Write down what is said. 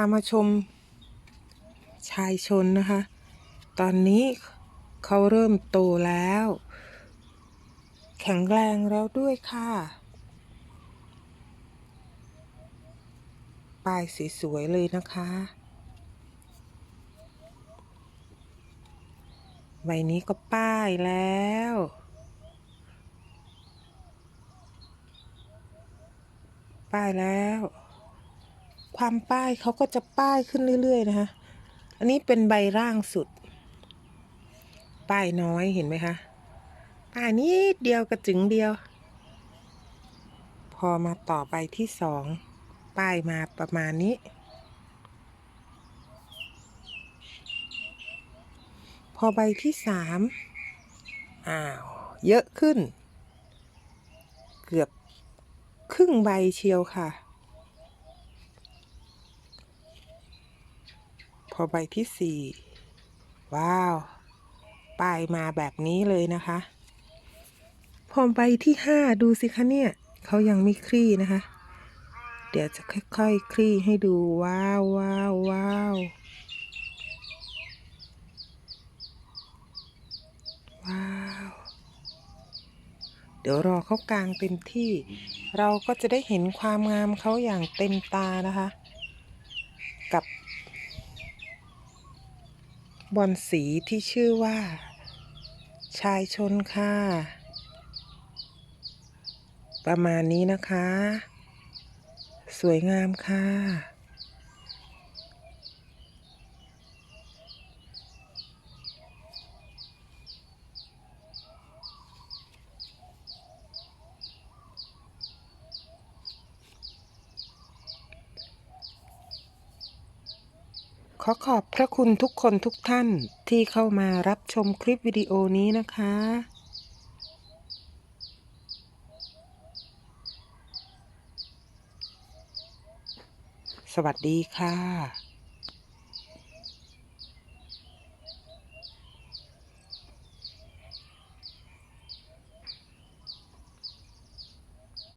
ามาชม ชายชนนะคะ ตอนนี้เขาเริ่มโตแล้ว แข็งแรงแล้วด้วยค่ะป้ายสวยๆเลยนะคะ ใบนี้ก็ป้ายแล้ว ป้ายแล้ว ความป้ายเขาก็จะป้ายขึ้นเรื่อย ๆ นะคะ อันนี้เป็นใบร่างสุด ป้ายน้อยเห็นไหมคะ ป้ายนิดเดียวกระจึงเดียว พอมาต่อใบที่สอง ป้ายมาประมาณนี้ พอใบที่สามอ้าว เยอะขึ้น เกือบครึ่งใบเชียวค่ะ พอใบที่สี่ว้าว ป้ายมาแบบนี้เลยนะคะ พอใบที่ห้าดูสิคะเนี่ยเขายังไม่คลี่นะคะ เดี๋ยวจะค่อยๆคลี่ให้ดูว้าวว้าวว้าวว้าว เดี๋ยวรอเขากลางเต็มที่ เราก็จะได้เห็นความงามเขาอย่างเต็มตานะคะ บอลสีที่ชื่อว่า ชายชนค่ะ ประมาณนี้นะคะ สวยงามค่ะ ขอขอบพระคุณทุกคนทุกท่านที่เข้ามารับชมคลิปวิดีโอนี้นะคะ สวัสดีค่ะ